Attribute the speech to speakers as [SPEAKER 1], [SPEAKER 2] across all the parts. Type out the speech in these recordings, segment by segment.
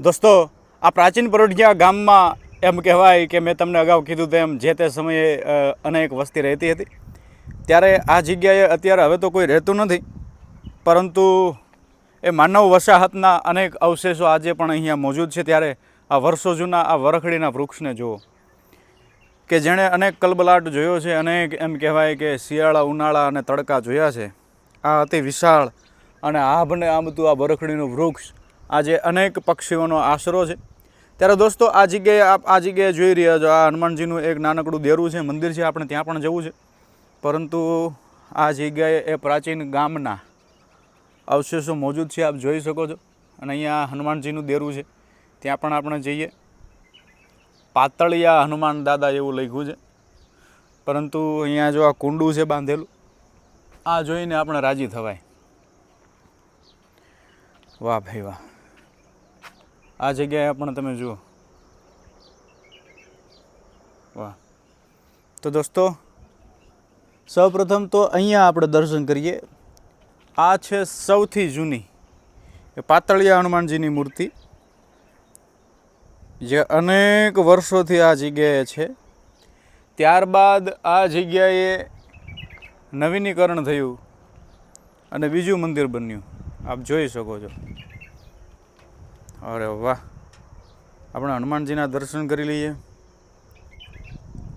[SPEAKER 1] દોસ્તો, આ પ્રાચીન પરોઢિયા ગામમાં એમ કહેવાય કે મેં તમને અગાઉ કીધું તેમ જે તે સમયે અનેક વસ્તી રહેતી હતી. ત્યારે આ જગ્યાએ અત્યારે હવે તો કોઈ રહેતું નથી. પરંતુ એ માનવ વસાહતના અનેક અવશેષો આજે પણ અહીંયા મોજૂદ છે. ત્યારે આ વર્ષો જૂના આ વરખડીના વૃક્ષને જુઓ. કે જેણે અનેક કલબલાટ જોયો છે, અનેક એમ કહેવાય કે શિયાળા, ઉનાળા અને તડકા જોયા છે. આ અતિ વિશાળ અને આભને આંબતું આ વરખડીનું વૃક્ષ આજે અનેક પક્ષીઓનો આશરો છે. ત્યારે દોસ્તો, આ જગ્યાએ આપ, આ જગ્યાએ જોઈ રહ્યા છો, આ હનુમાનજીનું એક નાનકડું દેરું છે, મંદિર છે, આપણે ત્યાં પણ જવું છે. પરંતુ આ જગ્યાએ એ પ્રાચીન ગામના અવશેષો મોજૂદ છે, આપ જોઈ શકો છો. અને અહીંયા હનુમાનજીનું દેરું છે, ત્યાં પણ આપણે જઈએ. પાતળિયા હનુમાન દાદા એવું લખ્યું છે. પરંતુ અહીંયા જો આ કુંડું છે બાંધેલું, આ જોઈને આપણે રાજી થવાય. વાહ ભાઈ વાહ. આ જગ્યાએ પણ તમે જુઓ. વાહ. તો દોસ્તો, સૌપ્રથમ તો અહીંયા આપણે દર્શન કરીએ. આ છે સૌથી જૂની, એ પાતળિયા હનુમાનજીની મૂર્તિ, જે અનેક વર્ષોથી આ જગ્યાએ છે. ત્યારબાદ આ જગ્યાએ નવીનીકરણ થયું અને બીજું મંદિર બન્યું. આપ જોઈ શકો છો. અરે વાહ. આપણે હનુમાનજીના દર્શન કરી લઈએ.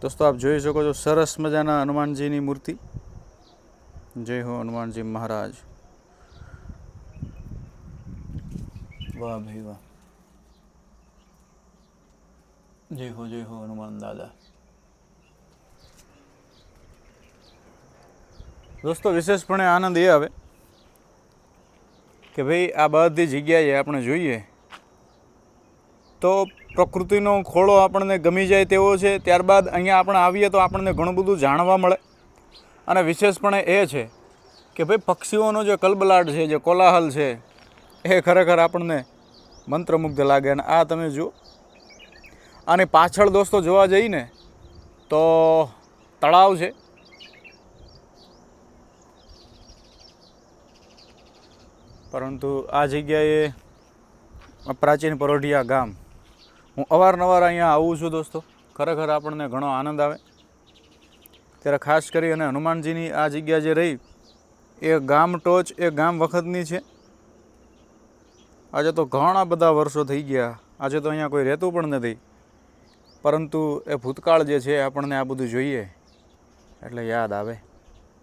[SPEAKER 1] દોસ્તો, આપ જોઈ શકો છો સરસ મજાના હનુમાનજીની મૂર્તિ. જય હો હનુમાનજી મહારાજ. વાહ ભાઈ વાહ. જય હો જય હો હનુમાન દાદા. દોસ્તો, વિશેષપણે આનંદ એ આવે કે ભાઈ આ બધી જગ્યાએ આપણે જોઈએ તો પ્રકૃતિનો ખોળો આપણને ગમી જાય તેવો છે. ત્યારબાદ અહીંયા આપણે આવીએ તો આપણને ઘણું બધું જાણવા મળે. અને વિશેષપણે એ છે કે ભાઈ પક્ષીઓનો જે કલબલાટ છે, જે કોલાહલ છે, એ ખરેખર આપણને મંત્રમુગ્ધ લાગે. અને આ તમે જુઓ. આની પાછળ દોસ્તો જોવા જઈને તો તળાવ છે. પરંતુ આ જગ્યાએ પ્રાચીન પરોઢિયા ગામ હું અવારનવાર અહીંયા આવું છું દોસ્તો. ખરેખર આપણને ઘણો આનંદ આવે. ત્યારે ખાસ કરી અને હનુમાનજીની આ જગ્યા જે રહી, એ ગામ ટોચ, એ ગામ વખતની છે. આજે તો ઘણા બધા વર્ષો થઈ ગયા. આજે તો અહીંયા કોઈ રહેતું પણ નથી. પરંતુ એ ભૂતકાળ જે છે આપણને આ બધું જોઈએ. એટલે યાદ આવે.